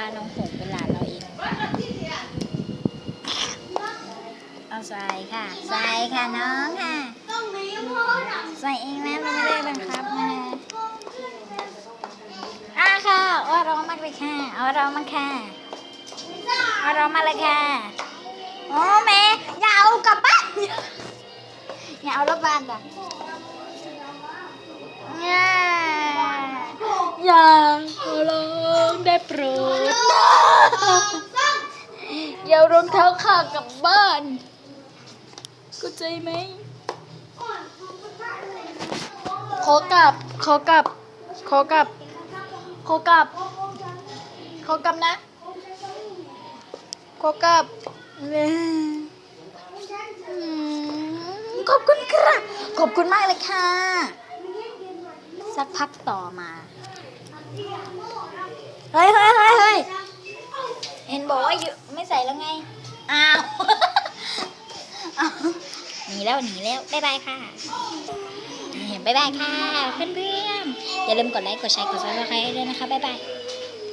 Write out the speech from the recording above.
นะคะน้องหงเป็นหลานเราเอง เอาใส่ค่ะ ใส่ค่ะน้องค่ะ ใส่เองนะเราไม่ได้บังคับนะอะค่ะเอาเรามากเลยค่ะเอาเรามาค่ะเอาเรามาเลยค่ะโอ้แม่อย่าเอากลับบ้านอย่าเอารถบ้านจ้ะอย่าอย่าขอร้องได้โปรด อย่าเอารองเท้าขากลับบ้านเข้าใจไหม ขอกลับ ขอกลับ ขอกลับ ขอกลับ ขอกลับนะ ขอกลับขอบคุณครับ ขอบคุณมากเลยค่ะ สักพักต่อมา เฮ้ยเฮ้ยเฮ้ยเฮ้ยเห็นบอกว่าอยู่ไม่ ใส่แล้วไงอ้าวอ้าว หนีแล้วหนีแล้ว บ๊ายบายค่ะ บ๊ายบายค่ะ เพื่อนๆ อย่าลืมกดไลค์ กดแชร์ กดซับสไครต์ด้วยนะคะ บ๊ายบาย